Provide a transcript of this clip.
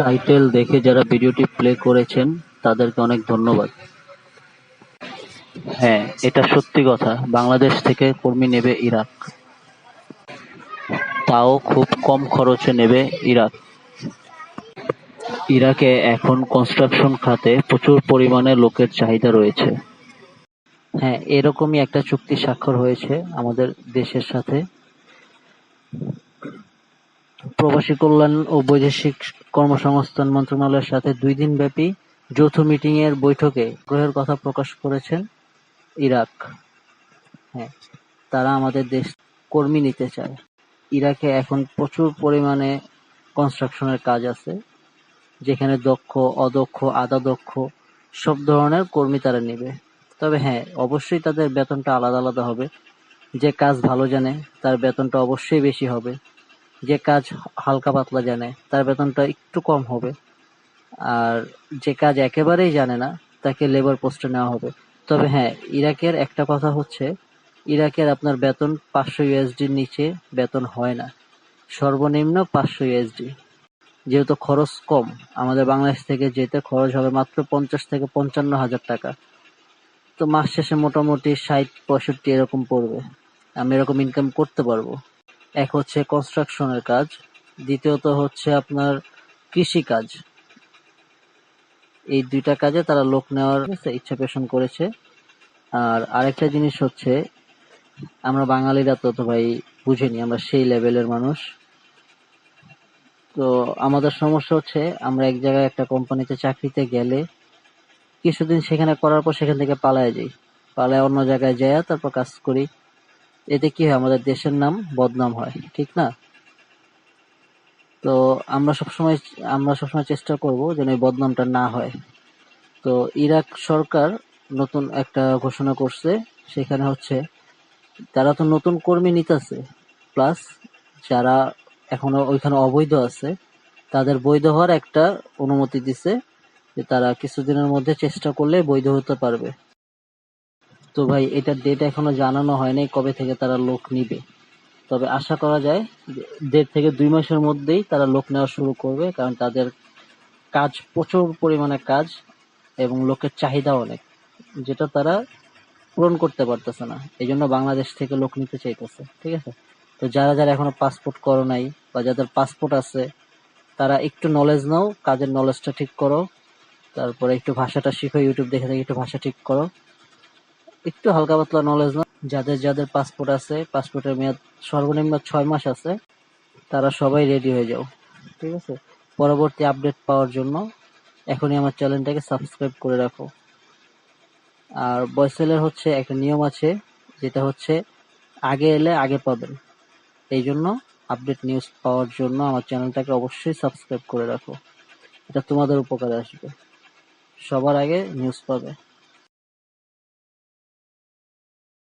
Title দেখে যারা ভিডিওটি প্লে করেছেন তাদেরকে অনেক ধন্যবাদ। হ্যাঁ, এটা সত্যি কথা, বাংলাদেশ থেকে কর্মী নেবে ইরাক। তাও খুব কম খরচে নেবে ইরাক। ইরাকে এখন কনস্ট্রাকশন খাতে প্রচুর পরিমাণে লোকের চাহিদা রয়েছে। হ্যাঁ, এরকমই একটা চুক্তি স্বাক্ষর হয়েছে আমাদের দেশের সাথে। প্রবাসী কল্যাণ ও বৈদেশিক কর্মসংস্থান মন্ত্রণালয়ের সাথে দুই দিনব্যাপী যৌথ মিটিংয়ের বৈঠকে আগ্রহের কথা প্রকাশ করেছেন ইরাক। হ্যাঁ, তারা আমাদের দেশ কর্মী নিতে চায়। ইরাকে এখন প্রচুর পরিমাণে কনস্ট্রাকশনের কাজ আছে, যেখানে দক্ষ, অদক্ষ, আধা দক্ষ সব ধরনের কর্মী তারা নেবে। তবে হ্যাঁ, অবশ্যই তাদের বেতনটা আলাদা আলাদা হবে। যে কাজ ভালো জানে তার বেতনটা অবশ্যই বেশি হবে। যে কাজ হালকা পাতলা জানে তার বেতনটা একটু কম হবে। আর যে কাজ একেবারেই জানে না তাকে লেবার পোস্টে নেওয়া হবে। তবে হ্যাঁ, ইরাকের একটা কথা হচ্ছে ইরাকের আপনার বেতন পাঁচশো ইউএসডির নিচে বেতন হয় না। সর্বনিম্ন পাঁচশো ইউএসডি। যেহেতু খরচ কম, আমাদের বাংলাদেশ থেকে যেতে খরচ হবে মাত্র পঞ্চাশ থেকে পঞ্চান্ন হাজার টাকা। তো মাস শেষে মোটামুটি ষাট পঁয়ষট্টি এরকম পড়বে। আমি এরকম ইনকাম করতে পারব। এক হচ্ছে কনস্ট্রাকশনের কাজ, দ্বিতীয়ত হচ্ছে আপনার কৃষি কাজ। এই দুইটা কাজে তারা লোক নেওয়ার ইচ্ছা পোষণ করেছে। আর আরেকটা জিনিস হচ্ছে আমরা বাঙালিরা তো তো ভাই বুঝেনি আমরা সেই লেভেলের মানুষ। তো আমাদের সমস্যা হচ্ছে আমরা এক জায়গায় একটা কোম্পানিতে চাকরিতে গেলে কিছুদিন সেখানে করার পর সেখান থেকে পালায় যাই। পালায় অন্য জায়গায় যাইয়া তারপর কাজ করি। এতে কি হয় আমাদের দেশের নাম বদনাম হয়, ঠিক না? তো আমরা সবসময় আমরা সবসময় চেষ্টা করব যেন এই বদনামটা না হয়। তো ইরাক সরকার নতুন একটা ঘোষণা করছে সেখানে হচ্ছে তারা তো নতুন কর্মী নিতেছে প্লাস যারা এখনও ওইখানে অবৈধ আছে তাদের বৈধ হওয়ার একটা অনুমতি দিছে যে তারা কিছুদিনের মধ্যে চেষ্টা করলে বৈধ হতে পারবে। তো ভাই এটার ডেট এখনও জানানো হয়নি কবে থেকে তারা লোক নিবে। তবে আশা করা যায় দেড় থেকে দুই মাসের মধ্যেই তারা লোক নেওয়া শুরু করবে, কারণ তাদের কাজ প্রচুর পরিমাণে কাজ এবং লোকের চাহিদা অনেক, যেটা তারা পূরণ করতে পারতেছে না। এই জন্য বাংলাদেশ থেকে লোক নিতে চাইতেছে, ঠিক আছে? তো যারা যারা এখনও পাসপোর্ট করো নাই বা যাদের পাসপোর্ট আছে, তারা একটু নলেজ নাও, কাজের নলেজটা ঠিক করো। তারপরে একটু ভাষাটা শিখো ইউটিউব দেখে দেখে একটু ভাষা ঠিক করো। একটু হালকা পাতলা নলেজ না। যাদের যাদের পাসপোর্ট আছে পাসপোর্টের মেয়াদ সর্বনিম্ন ছয় মাস আছে, তারা সবাই রেডি হয়ে যাও, ঠিক আছে? পরবর্তী আপডেট পাওয়ার জন্য এখনই আমার চ্যানেলটাকে সাবস্ক্রাইব করে রাখো। আর ভয়েসেলের হচ্ছে একটা নিয়ম আছে, যেটা হচ্ছে আগে এলে আগে পাবেন। এই জন্য আপডেট নিউজ পাওয়ার জন্য আমার চ্যানেলটাকে অবশ্যই সাবস্ক্রাইব করে রাখো। এটা তোমাদের উপকারে আসবে। সবার আগে নিউজ পাবে।